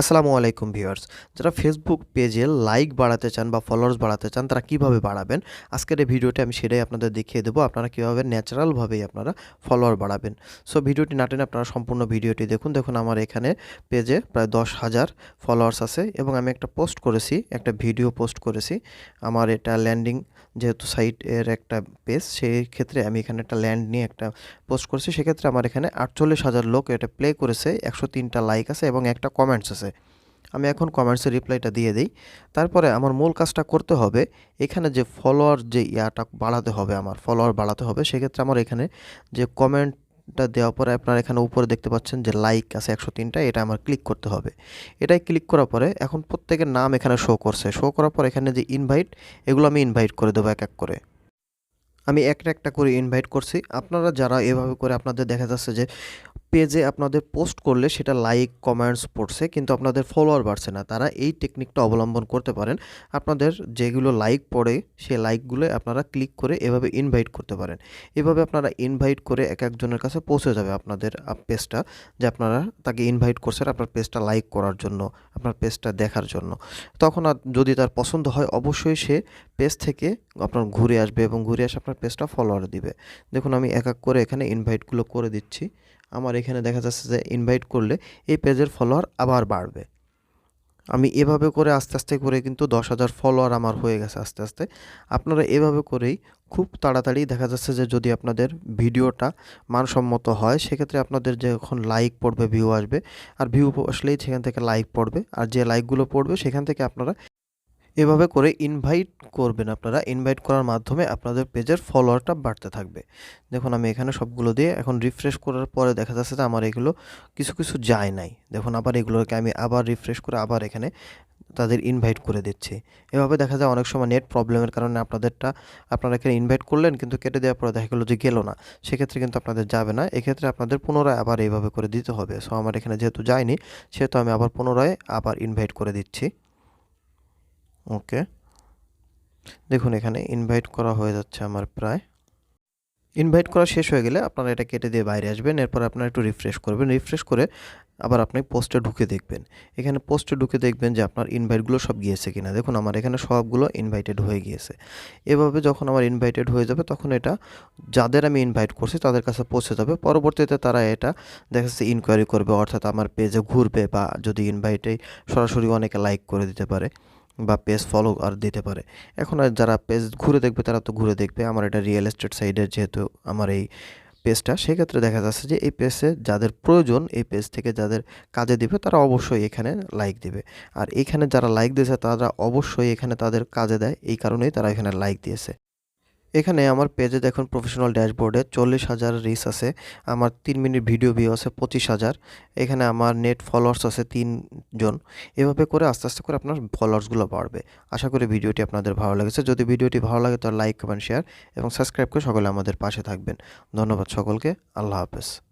আসসালামু আলাইকুম ভিউয়ার্স। যারা ফেসবুক পেজে লাইক বাড়াতে চান বা ফলোয়ার্স বাড়াতে চান, তারা কীভাবে বাড়াবেন? আজকের এই ভিডিওতে আমি সেটাই আপনাদের দেখিয়ে দেবো। আপনারা কীভাবে ন্যাচারালভাবেই আপনারা ফলোয়ার বাড়াবেন। সো ভিডিওটি না টেনে আপনারা সম্পূর্ণ ভিডিওটি দেখুন। দেখুন, আমার এখানে পেজে প্রায় দশ হাজার ফলোয়ার্স আছে এবং আমি একটা পোস্ট করেছি, একটা ভিডিও পোস্ট করেছি। আমার এটা ল্যান্ডিং যেহেতু সাইটের একটা পেজ সেই ক্ষেত্রে আমি এখানে একটা ল্যান্ড নিয়ে একটা পোস্ট করেছি। সেক্ষেত্রে আমার এখানে আটচল্লিশ হাজার লোক এটা প্লে করেছে, একশো তিনটা লাইক আছে এবং একটা কমেন্টস আছে। আমি এখন কমেন্টসের রিপ্লাইটা দিয়ে দিই। তারপরে আমার মূল কাজটা করতে হবে, এখানে যে ফলোয়ার যে ইয়াটা বাড়াতে হবে আমার ফলোয়ার বাড়াতে হবে, সেক্ষেত্রে আমার এখানে যে কমেন্ট কমেন্টটা দেওয়ার পরে আপনার এখানে উপরে দেখতে পাচ্ছেন যে লাইক আছে একশো তিনটা, এটা আমার ক্লিক করতে হবে। এটাই ক্লিক করার পরে এখন প্রত্যেকের নাম এখানে শো করছে। শো করার পর এখানে যে ইনভাইট এগুলো আমি ইনভাইট করে দেবো এক এক করে। আমি একটা একটা করে ইনভাইট করছি। আপনারা যারা এভাবে করে আপনাদের দেখা যাচ্ছে যে পেজে আপনাদের পোস্ট করলে সেটা লাইক কমেন্টস পড়ছে, কিন্তু আপনাদের ফলোয়ার বাড়ছে না। তারা এই টেকনিকটা অবলম্বন করতে পারেন। আপনাদের যেগুলো লাইক পড়ে, সেই লাইকগুলো আপনারা ক্লিক করে এভাবে ইনভাইট করতে পারেন। এভাবে আপনারা ইনভাইট করে এক একজনের কাছে পৌঁছে যাবে আপনাদের পেজটা যে আপনারা তাকে ইনভাইট করছেন আপনার পেজটা লাইক করার জন্য, আপনার পেজটা দেখার জন্য। তখন যদি তার পছন্দ হয়, অবশ্যই সে পেজ থেকে আপনার ঘুরে আসবে এবং ঘুরে আসে আপনার পেজটা ফলোয়ার দিবে। দেখুন, আমি এক এক করে এখানে ইনভাইটগুলো করে দিচ্ছি। আমার এখানে দেখা যাচ্ছে যে ইনভাইট করলে এই পেজের ফলোয়ার আবার বাড়বে। আমি এভাবে করে আস্তে আস্তে করে কিন্তু দশ হাজার ফলোয়ার আমার হয়ে গেছে আস্তে আস্তে। আপনারা এভাবে করেই খুব তাড়াতাড়ি দেখা যাচ্ছে যে যদি আপনাদের ভিডিওটা মানসম্মত হয়, সেক্ষেত্রে আপনাদের যখন লাইক পড়বে ভিউ আসবে। আর ভিউ আসলেই সেখান থেকে লাইক পড়বে। আর যে লাইকগুলো পড়বে, সেখান থেকে আপনারা এভাবে করে ইনভাইট করবেন আপনারা। ইনভাইট করার মাধ্যমে আপনাদের পেজের ফলোয়ারটা বাড়তে থাকবে। দেখুন, আমি এখানে সবগুলো দিয়ে এখন রিফ্রেশ করার পরে দেখা যাচ্ছে যে আমার এগুলো কিছু কিছু যায় নাই। দেখুন, আবার এগুলোকে আমি আবার রিফ্রেশ করে আবার এখানে তাদের ইনভাইট করে দিচ্ছি। এভাবে দেখা যায় অনেক সময় নেট প্রবলেমের কারণে আপনাদেরটা, আপনারা এখানে ইনভাইট করলেন কিন্তু কেটে দেওয়ার পরে দেখা গেলো যে গেলো না। সেক্ষেত্রে কিন্তু আপনাদের যাবে না। এক্ষেত্রে আপনাদের পুনরায় আবার এইভাবে করে দিতে হবে। সো আমার এখানে যেহেতু যায়নি, সেহেতু আমি আবার পুনরায় আবার ইনভাইট করে দিচ্ছি। ওকে। দেখুন, এখানে ইনভাইট করা হয়ে যাচ্ছে আমার প্রায়। ইনভাইট করা শেষ হয়ে গেলে আপনারা এটা কেটে দিয়ে বাইরে আসবেন। এরপর আপনারা একটু রিফ্রেশ করবেন। রিফ্রেশ করে আবার আপনি পোস্টে ঢুকে দেখবেন। এখানে পোস্টে ঢুকে দেখবেন যে আপনার ইনভাইটগুলো সব গিয়েছে কিনা। দেখুন, আমার এখানে সবগুলো ইনভাইটেড হয়ে গিয়েছে। এভাবে যখন আমার ইনভাইটেড হয়ে যাবে, তখন এটা যাদের আমি ইনভাইট করছি, তাদের কাছে পৌঁছে যাবে। পরবর্তীতে তারা এটা দেখা যাচ্ছে ইনকোয়ারি করবে, অর্থাৎ আমার পেজে ঘুরবে বা যদি ইনভাইটে সরাসরি অনেকে লাইক করে দিতে পারে বা পেজ ফলো আর দিতে পারে। এখন আর যারা পেজ ঘুরে দেখবে, তারা তো ঘুরে দেখবে। আমার এটা রিয়েল এস্টেট সাইডের যেহেতু আমার এই পেজটা, সেক্ষেত্রে দেখা যাচ্ছে যে এই পেজে যাদের প্রয়োজন, এই পেজ থেকে যাদের কাজে দিবে, তারা অবশ্যই এখানে লাইক দিবে। আর এখানে যারা লাইক দিয়েছে, তারা অবশ্যই এখানে তাদের কাজে দেয়। এই কারণেই তারা এখানে লাইক দিয়েছে। এখানে আমার পেজে দেখুন প্রফেশনাল ড্যাশবোর্ডে চল্লিশ হাজার রিস আছে, আমার তিন মিনিট ভিডিও ভিউ আছে পঁচিশ হাজার, এখানে আমার নেট ফলোয়ার্স আছে তিনজন এভাবে করে আস্তে আস্তে করে আপনার ফলোয়ার্সগুলো বাড়বে। আশা করি ভিডিওটি আপনাদের ভালো লেগেছে। যদি ভিডিওটি ভালো লাগে তাহলে লাইক কমেন্ট শেয়ার এবং সাবস্ক্রাইব করে সকলে আমাদের পাশে থাকবেন। ধন্যবাদ সকলকে। আল্লাহ হাফেজ।